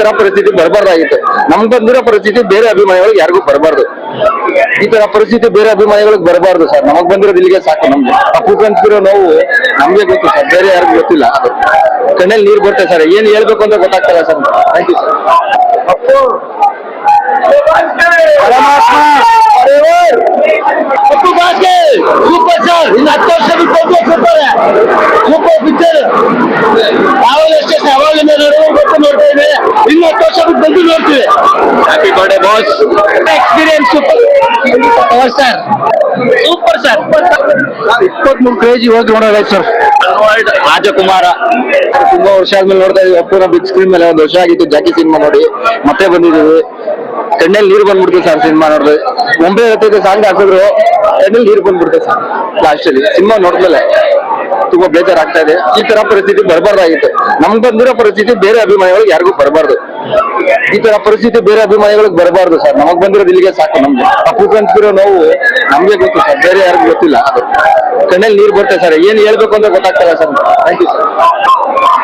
ತರ ಪರಿಸ್ಥಿತಿ ಬರಬಾರ್ದಾಗಿತ್ತು. ನಮ್ ಬಂದಿರೋ ಪರಿಸ್ಥಿತಿ ಬೇರೆ ಅಭಿಮಾನಿಗಳಿಗೆ ಯಾರಿಗೂ ಬರಬಾರ್ದು. ಈ ತರ ಪರಿಸ್ಥಿತಿ ಬೇರೆ ಅಭಿಮಾನಿಗಳಿಗೆ ಬರಬಾರ್ದು ಸರ್. ನಮಗ್ ಬಂದಿರೋದು ಇಲ್ಲಿಗೆ ಸಾಕು ನಮ್ಗೆ. ಅಪ್ಪು ಕಂತಿರೋ ನೋವು ನಮ್ಗೆ ಗೊತ್ತು ಸರ್. ಬೇರೆ ಯಾರಿಗೂ ಗೊತ್ತಿಲ್ಲ. ಅದು ಕಣ್ಣಲ್ಲಿ ನೀರು ಬರುತ್ತೆ ಸರ್. ಏನ್ ಹೇಳ್ಬೇಕು ಅಂತ ಗೊತ್ತಾಗ್ತಲ್ಲ sir. Thank you sir Appu ಬಾಸ್ಕೆ super sir ಇನ್ನು ಹತ್ತು ವರ್ಷ ಬಿಟ್ಟು ಸೂಪರ್ ಸೂಪರ್ ಪಿಕ್ಚರ್ ಯಾವ ಅಷ್ಟೇ ಸರ್ ಅವಾಗಿಂದ ನೋಡೋದು ಗೊತ್ತು ನೋಡ್ತಾ ಇದೆ ಇನ್ನು ಹತ್ತು ವರ್ಷ ಬಿಟ್ಟು happy birthday boss experience super power sir super sir ಇಪ್ಪತ್ಮೂರು ಕ್ರೇಜ್ ಹೋಗಿ ನೋಡೋದಾಯ್ತು ಸರ್ ರಾಜಕುಮಾರ. ತುಂಬಾ ವರ್ಷ ಆದ್ಮೇಲೆ ನೋಡ್ತಾ ಇದೀವಿ. ಅಪ್ಪನ ಬಿಗ್ ಸ್ಕ್ರೀನ್ ಮೇಲೆ ಒಂದು ವರ್ಷ ಆಗಿತ್ತು ಜಾಕಿ ಸಿನಿಮಾ ನೋಡಿ. ಮತ್ತೆ ಬಂದಿದ್ದೀವಿ. ಕಣ್ಣಲ್ಲಿ ನೀರು ಬಂದ್ಬಿಡ್ತು ಸರ್ ಸಿನಿಮಾ ನೋಡಿದ್ರೆ ಮುಂಬೈ ಹತ್ತಿರ ಸಾಂಗ್ ಹಾಕಿದ್ರು ಕಣ್ಣಲ್ಲಿ ನೀರು ಬಂದ್ಬಿಡ್ತು ಸರ್ ಲಾಸ್ಟ್ ಅಲ್ಲಿ. ಸಿನಿಮಾ ನೋಡಿದ್ಮೇಲೆ ತುಂಬಾ ಬೇಜಾರಾಗ್ತಾ ಇದೆ. ಈ ತರ ಪರಿಸ್ಥಿತಿ ಬರಬಾರ್ದಾಗಿತ್ತು. ನಮ್ಗ್ ಬಂದಿರೋ ಪರಿಸ್ಥಿತಿ ಬೇರೆ ಅಭಿಮಾನಿಗಳಿಗೆ ಯಾರಿಗೂ ಬರಬಾರ್ದು. ಈ ತರ ಪರಿಸ್ಥಿತಿ ಬೇರೆ ಅಭಿಮಾನಿಗಳಿಗೆ ಬರಬಾರ್ದು ಸರ್ ನಮಗ್ ಬಂದಿರೋದು ಇಲ್ಲಿಗೆ ಸಾಕು ನಮ್ಗೆ. ಅಪ್ಪು ನೋವು ನಮ್ಗೆ ಗೊತ್ತು ಸರ್ ಬೇರೆ ಯಾರಿಗೂ ಗೊತ್ತಿಲ್ಲ ಕಣ್ಣಲ್ಲಿ ನೀರು ಬರುತ್ತೆ ಸರ್ ಏನ್ ಹೇಳ್ಬೇಕು ಅಂತ ಗೊತ್ತಾಗ್ತಲ್ಲ ಸರ್ ಥ್ಯಾಂಕ್ ಯು ಸರ್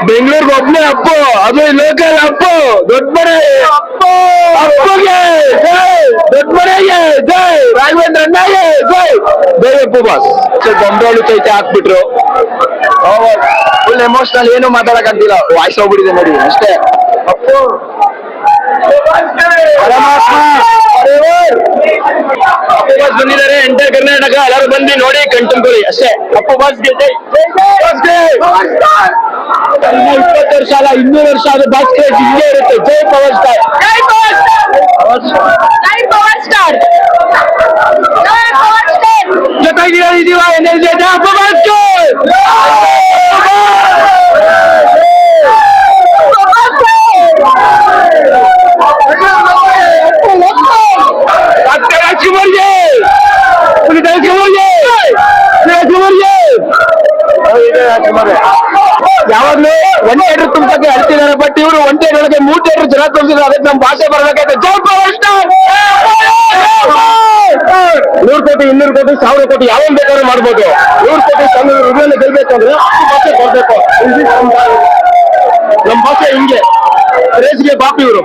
ಬೆಂಗಳೂರಿಗೆ ಒಬ್ಬನೇ ಅಪ್ಪು. ಅದು ಲೋಕಲ್ ಅಪ್ಪು. ದೊಡ್ಡ ಮನೆ. ಅಪ್ಪುಗೆ. ಜೈ ದೊಡ್ಡ ಜೈ ರಾಘವೇಂದ್ರ ಜೈ ಅಪ್ಪು ಬಾಸ್ ಬೊಂಬೆ ಚೈತೆ ಹಾಕ್ಬಿಟ್ರು ಫುಲ್ ಎಮೋಷನಲ್ ಏನು ಮಾತಾಡಕ್ಕಾಗ್ತಿಲ್ಲ ವಾಯ್ಸ್ ಹೋಗ್ಬಿಟ್ಟಿದೆ ನೋಡಿ ಅಷ್ಟೇ ಅಪ್ಪು ಬಾಸ್ ಬಂದಿದ್ದಾರೆ ಎಂಟರ್ ಕರ್ನಾಟಕ ಎಲ್ಲರೂ ಬಂದು ನೋಡಿ ಕಣ್ತುಂಬ್ಕೊಳ್ಳಿ ಅಷ್ಟೇ ಅಪ್ಪು ಬಾಸ್ಗೆ ಬಾಸ್ಗೆ ಇನ್ನು ಇಪ್ಪತ್ತು ವರ್ಷ ಅಲ್ಲ ಇನ್ನೂರು ವರ್ಷ ಆದ್ರೆ ಬಾಸ್ ಕ್ರೇಜ್ ಹಿಂಗೆ ಇರುತ್ತೆ ಜೈ ಪವರ್ ಸ್ಟಾರ್ ಜೈ ಪವರ್ ಸ್ಟಾರ್ ಜೈ ಪವರ್ ಸ್ಟಾರ್ ಜೈ ಪವರ್ ಸ್ಟಾರ್ ಜೊತೆಗಿದ್ದೀವ ಎನರ್ಜಿ ಅಪ್ಪು ಬಾಸ್ಗೆ ಡಾಕ್ಟರ್ ರಾಜ್ಕುಮಾರ್ಗೆ ಪುನೀತ್ ರಾಜ್ಕುಮಾರ್ಗೆ ರಾಜ್ಕುಮಾರ್ಗೆ ಯಾವಾಗ್ಲೂ ಒಂದ್ ಥಿಯೇಟರ್ ತುಂಬಕ್ಕೆ ಅಳ್ತಿದ್ದಾರೆ ಬಟ್ ಇವರು ಒಂದ್ ಥಿಯೇಟರ್ ಒಳಗೆ ಮೂರ್ ಥಿಯೇಟರ್ ಜನ ತುಂಬಿಸಿದ್ರೆ ಅದಕ್ಕೆ ನಮ್ ಭಾಷೆ ಬರ್ಬೇಕಾಯ್ತು ಜೈ ಪವರ್ ಸ್ಟಾರ್ ನೂರ್ ಕೋಟಿ ಸಾವಿರ ಕೋಟಿ ಯಾವ ಬೇಕಾದ್ರೆ ಮಾಡ್ಬೋದು. ನೂರು ಕೋಟಿ ತಮಿಳು ಗೆಲ್ಬೇಕು ಅಂದ್ರೆ ಅಷ್ಟು ಭಾಷೆ ಬರ್ಬೇಕು ನಮ್ಮ ನಮ್ ಭಾಷೆ. ಭಾಷೆ ಹಿಂಗೆ. ರೇಸ್ಗೆ ಬಾಪಿ ಇವರು.